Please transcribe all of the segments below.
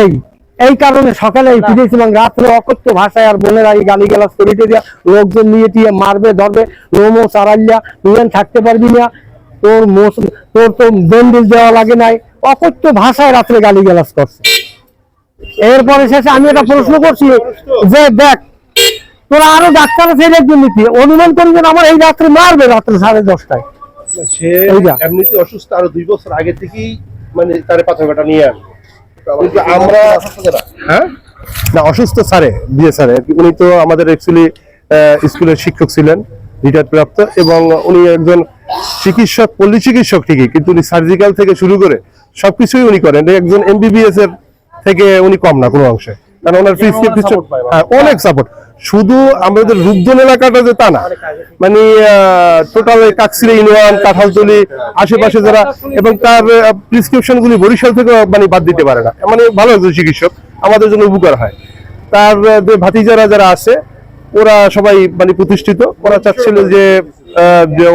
এই এই কারণে সকালে ফিরেছিলাম রাত্রে অকথ্য ভাষায় আর বোনেরা এই গালি গালাজ করিতে দিয়া লোকজন নিয়ে টিয়ে মারবে ধরবে লোমো চারাইয়া তুই থাকতে পারবি না। তোর মোস তোর তো দন্ডিল দেওয়া লাগে নাই। অকথ্য ভাষায় রাত্রে গালি গালাজ করছে। এরপরে শেষে আমি একটা প্রশ্ন করছি যে দেখ তোরা আরও ডাক্তার ছেড়ে একজন নিতি অনুমান করি যে আমার এই রাত্রে মারবে রাত্রে সাড়ে দশটায়। সে এমনিতে অসুস্থ আরও দুই বছর আগে থেকেই মানে তারে পাথর কাটা নিয়ে আসবে কিন্তু আমরা হ্যাঁ? না অসুস্থ স্যারে বিয়ে স্যারে। উনি তো আমাদের অ্যাকচুয়ালি স্কুলের শিক্ষক ছিলেন রিটায়ার প্রাপ্ত এবং উনি একজন চিকিৎসক পল্লী চিকিৎসক ঠিকই কিন্তু উনি সার্জিক্যাল থেকে শুরু করে সবকিছুই উনি করেন। একজন এমবিবিএস এর থেকে উনি কম না কোনো অংশে। কারণ ওনার ফিস হ্যাঁ অনেক সাপোর্ট শুধু আমাদের রূপজন এলাকাটা যে তা না মানে টোটাল কাকসিরা ইউনিয়ন, কাঁঠালতলি, আশেপাশে যারা, এবং তার প্রেসক্রিপশন গুলি বরিশাল থেকে মানে বাদ দিতে পারে না। মানে ভালো একজন চিকিৎসক, আমাদের জন্য উপকার হয়। তার যে ভাতিজারা যারা আছে, ওরা সবাই মানে প্রতিষ্ঠিত। ওরা চাচ্ছিল যে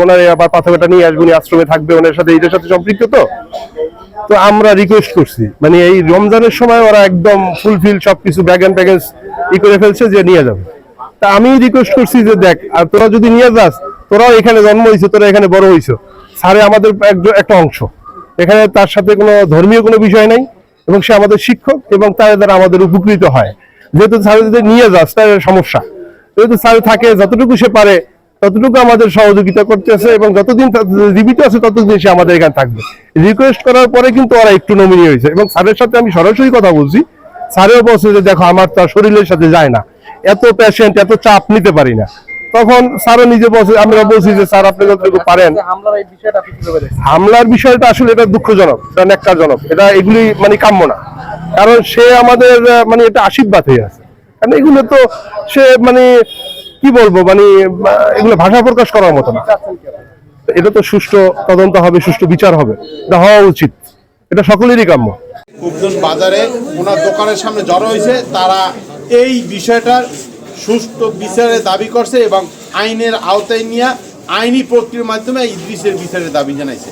ওনার আবার পাথরটা নিয়ে আসবেন আশ্রমে থাকবে, ওনার সাথে এটার সাথে সম্পৃক্ত তো। তো আমরা রিকোয়েস্ট করছি মানে এই রমজানের সময় ওরা একদম ফুলফিল সবকিছু ব্যাগ এন্ড প্যাকেজ ই করে ফেলছে যে নিয়ে যাবে। তা আমি রিকোয়েস্ট করছি যে দেখ, আর তোরা যদি নিয়ে যাস, তোরাও এখানে জন্ম হয়েছে তোরা এখানে বড় হয়েছো স্যারে আমাদের একটা অংশ। এখানে তার সাথে কোনো ধর্মীয় কোনো বিষয় নাই, এবং সে আমাদের শিক্ষক, এবং তার দ্বারা আমাদের উপকৃত হয়। যেহেতু স্যার যদি নিয়ে যাস তার সমস্যা। যেহেতু স্যার থাকে, যতটুকু সে পারে, ততটুকু আমাদের সহযোগিতা করতেছে, এবং যতদিন তা- জীবিত আছে, ততদিন সে আমাদের এখানে থাকবে। রিকোয়েস্ট করার পরে কিন্তু ওরা একটু নমিনি হয়েছে। এবং স্যারের সাথে আমি সরাসরি কথা বলছি। স্যারেও বলছে যে, দেখো, আমার তার শরীরের সাথে যায় না। এত পেশেন্ট এত চাপ নিতে পারি না। তখন স্যারও নিজে বলছে আমরা বলছি যে স্যার আপনি যতটুকু পারেন। হামলার বিষয়টা আসলে এটা দুঃখজনক এটা ন্যাক্কারজনক। এটা এগুলি মানে কাম্য না। কারণ সে আমাদের মানে এটা আশীর্বাদ হয়ে আছে। কারণ এগুলো তো সে মানে কি বলব মানে এগুলো ভাষা প্রকাশ করার মতো না। এটা তো সুষ্ঠু তদন্ত হবে সুষ্ঠু বিচার হবে। এটা হওয়া উচিত। এটা সকলেরই কাম্য। কুকজন বাজারে ওনার দোকানের সামনে জড়ো হয়েছে তারা এই বিষয়টার সুষ্ঠু বিচারের দাবি করছে এবং আইনের আওতায় নিয়ে আইনি প্রক্রিয়ার মাধ্যমে ইদ্রিসের বিচারের দাবি জানাইছে।